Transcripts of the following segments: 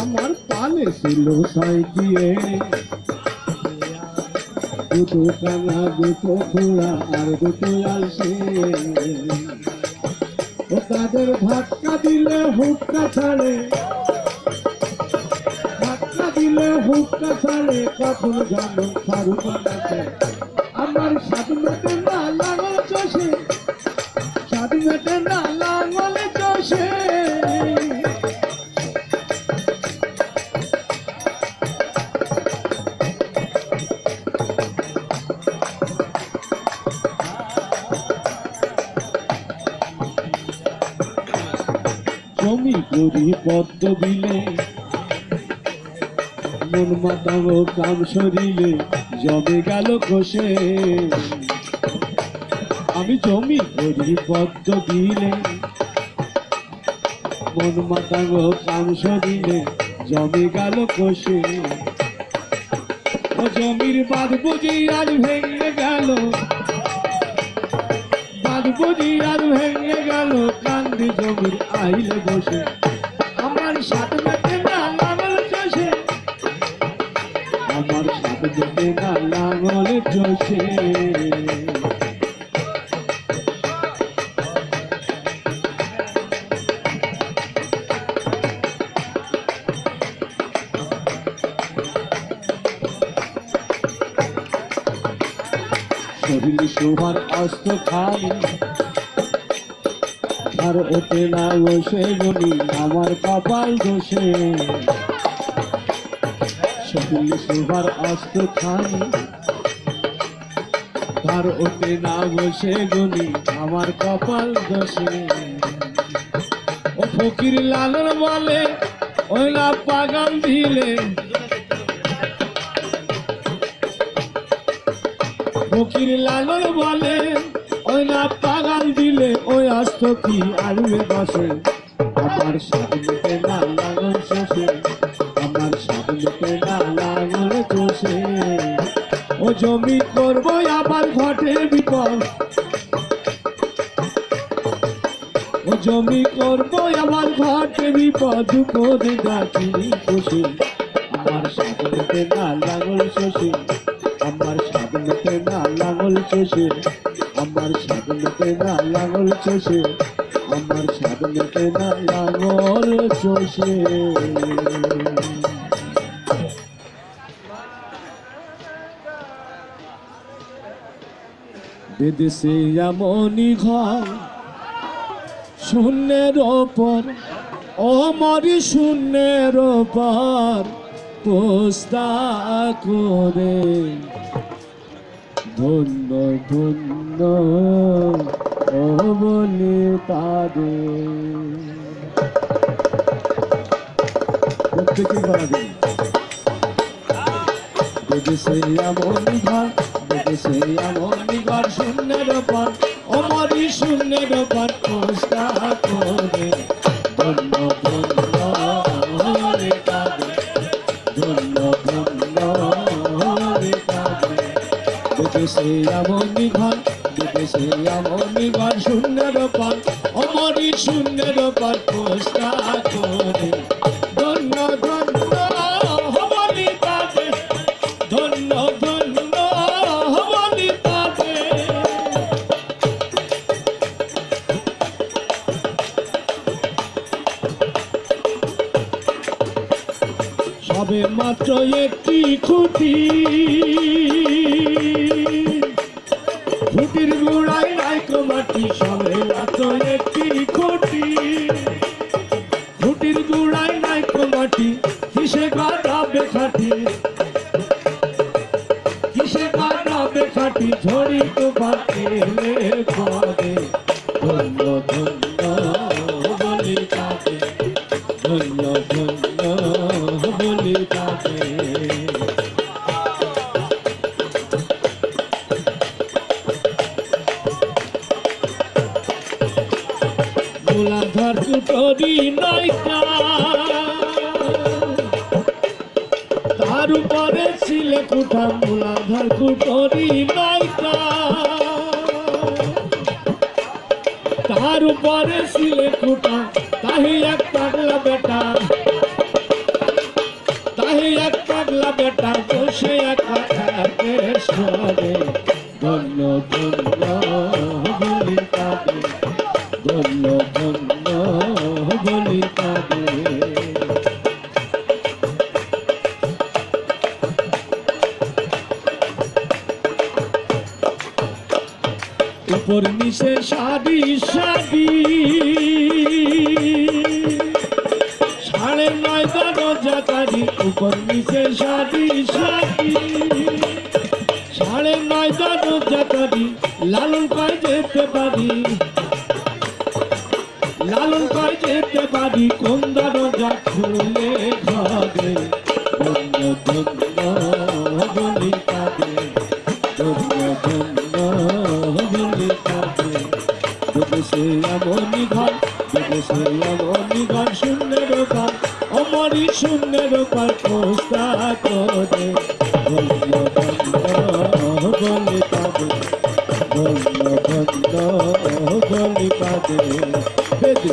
আমার পালে ছিল সাই দিয়ে দুটো কানা, দুটো খোড়া আর দুটো আলসে ও তাদের ধাক্কা দিলে হুক্কা ছাড়ে। দিলে হুক্কা ছাড়ে কখন যেমন সারু কাছে আমার মেটে না লাঙল চষে মেটে না লাঙল চষে। জমি করি পদ্ম বিলে মন মাতাবো কাম সরিলে জমে গেল কষে আমি জমি করি পদ্ম বিলে মন মাতাবো কাম সরিলে জমে গেল ও জমির বাদ বুঝি আর ভেঙে গেল। বাদ বুঝি আর ভেঙে গেল, কান্দি জমির আইলে বসে। আমার সাথে শরীর শোভার অস্ত খাই আর ওতে না বসে আমার কপাল দোষে। শরীর শোভার অস্ত আর ওতে না বসে গনি আমার কপাল দোষে ও ফকির লালন বলে ওই না পাগাম দিলে। ফকির লালন বলে ওই পাগাল দিলে, ওই আস্ত কি আরবে বসে। আমার সামনে না জমি করব, আবার ঘটে বিপদ। ও জমি করব, আবার ঘটে বিপদ। পদে গাছি বসে আমার সামনে না লাঙল শেষে আমার সাধনতে না লাঙল চষে আমার সাধনতে না লাঙল চষে আমার সাধনতে না লাঙল চষে বিদেশে এমনই ঘর। শূন্যের ওপর, অমরি শূন্যের ওপর পোস্তা করে। ধন্য ধন্য, ও বলে তাদের প্রত্যেকে বাড়াবেন বিদেশে এমন ঘর বিদেশে ঘর শূন্যের ওপর অমরি শূন্যের ওপর মাত্র একটি খুঁটি। খুঁটির গোড়ায় নাইকো মাটি, সবে মাত্র একটি খুঁটি। খুঁটির গোড়ায় নাইকো মাটি, কিসে কাটাবে খাটি কিসে কাটাবে খাটি ঝড়ি তো বাতিলে কুঠা মূলাধার তার উপরে ছিলে কুটা তাহি এক পাগলা বেটা তাহি এক পাগলা বেটা বসে একা ধন্য ধন্য ধন্য ধন্য নিচে সাদি সাদি সাড়ে নয় বারো জাকারি উপর নিচে সাদি সাদি সাড়ে নয় বারো জাকারি লালন কয় যেতে পারি। লালন কয় যেতে পারি, কোন দরজা খুলে ঘরে? ধন্য ধন্য শ্রীলবণীগণ শূন্যের পাল অমরি শূন্যের পাল খোস্তা করে ধন্য বন্ধ পাবে ধন্য বন্ধ পাবে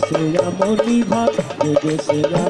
শ্রীরামণি ভাব শ্রীরাম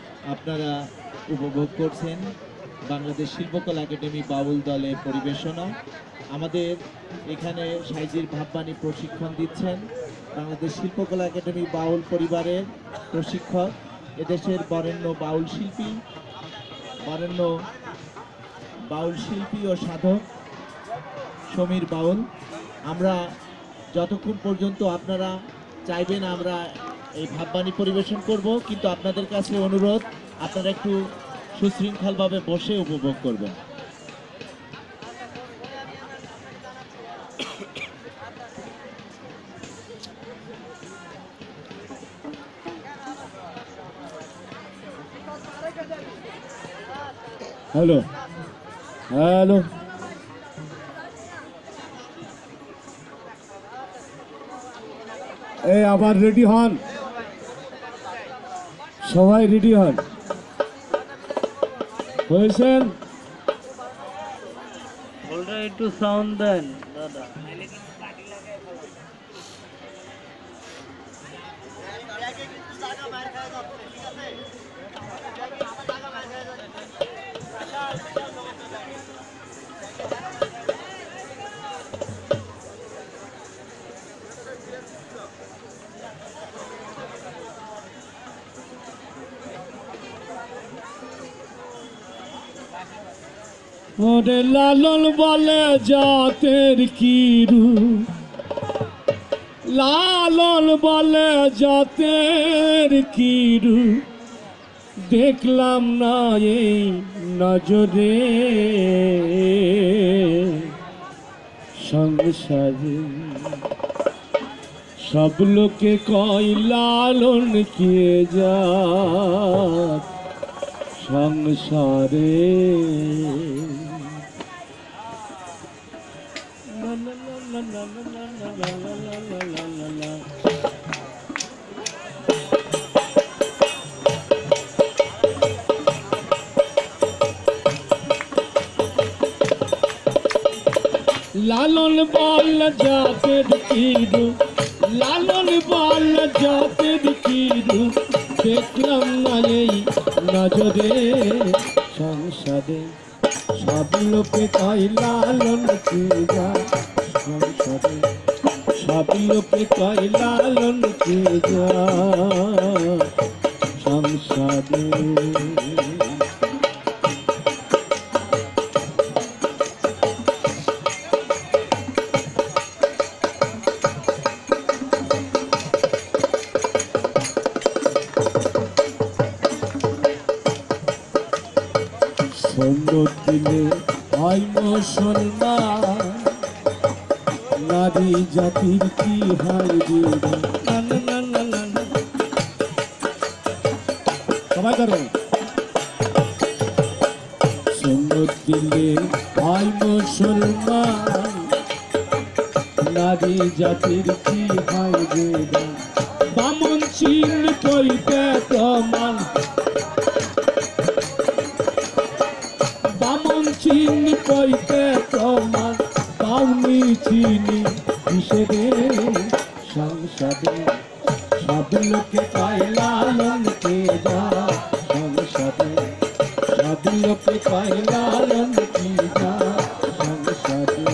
আপনারা উপভোগ করছেন বাংলাদেশ শিল্পকলা একাডেমি বাউল দলের পরিবেশনা। আমাদের এখানে সাইজির ভাববাণী প্রশিক্ষণ দিচ্ছেন বাংলাদেশ শিল্পকলা একাডেমি বাউল পরিবারের প্রশিক্ষক, এদেশের বরেণ্য বাউল শিল্পী, বরেণ্য বাউল শিল্পী ও সাধক সমীর বাউল। আমরা যতক্ষণ পর্যন্ত আপনারা চাইবেন, আমরা এই ভাববাণী পরিবেশন করব, কিন্তু আপনাদের কাছে অনুরোধ, আপনারা একটু সুশৃঙ্খলভাবে বসে উপভোগ করবেন। Hello hello. এই, আবার রেডি হন। সবাই রেডি হন হয়েছেন একটু সাউন্ড দেন দাদা। ওরে লালন বলে জাতের কিরু। লালন বলে জাতের কিরু। দেখলাম না এই নজরে। সংসারে সব লোকে কয়, লালন কে যা সংসারে লালন বল জাতের কিরু লালন বল জাতের কিরু দেখলাম না এই নজরে সংসদে সব লোকে কয়, লালন কি যা সংসদে সব কয় লালন কে যা সংসদে নারী জাতির কি হয়। সবাই করো সৈন্য দিলে হয় মুসলমান। নারী জাতির কি হয় বামন চিন কইতে প্রমাণ। বামন চিনি কইতে কিসেরে সংসদে সব লোকে পায় লালন কে যা। সংসদে সব লোকে পায় যা। সংসদে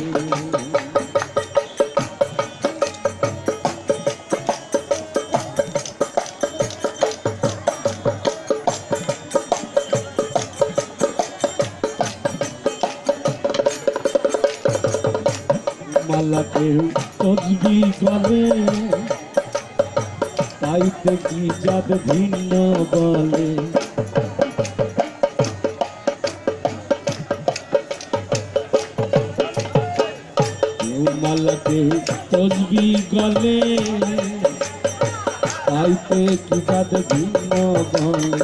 মালাকে তসবি করে তাইতে কি জাত ভিন্ন বলে। মালাকে তসবি গলে তাইতে কি জাত ভিন্ন বলে।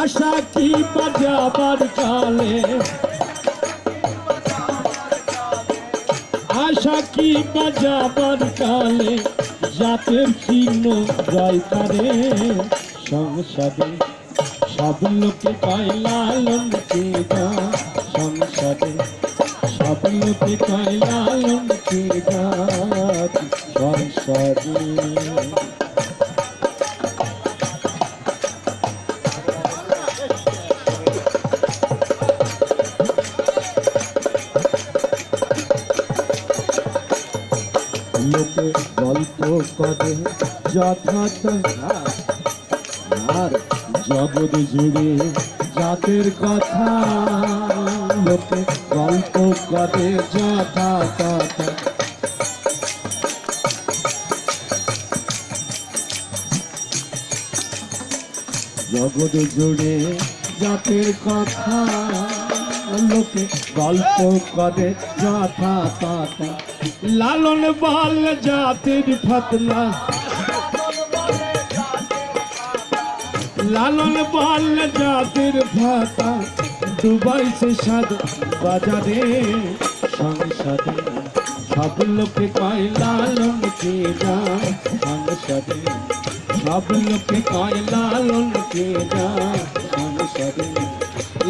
আশা কি বাজাবার কালে আশা কি বাজাবার কালে জাতের চিহ্ন জয় করে। সংসদে সব লোকে পায় লালন কে গা সংসদে সব লোকে পায় লালন কে গা সংসদে করে যথার্থ আর জগৎ জুড়ে জাতের কথা, লোকে গল্প করে যথা কথা জগৎ জুড়ে জাতের কথা, লোকে গল্প করে যথা কথা লালন বাল জাতির ফতনা। লালন বাল জাতির ভাতা দুবাই সে সাদ বাজারে সংসদে। সব লোকে কয় লালন কে যা সংসদে। সব লোকে কয় লালন কে যা সংসদে।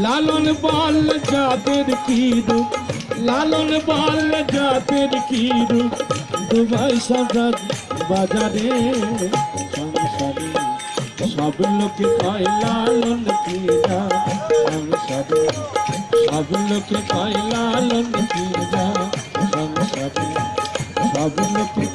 লালন বাল জাতের কি রূপ লালন বাল জাতের কি দুবাই সদাত বাজারে সংসারে সব লোকে পায় লালন ক্রীড়া। সংসারে সব লোকে পায় লালন ক্রীড়া। সংসারে সব লোকে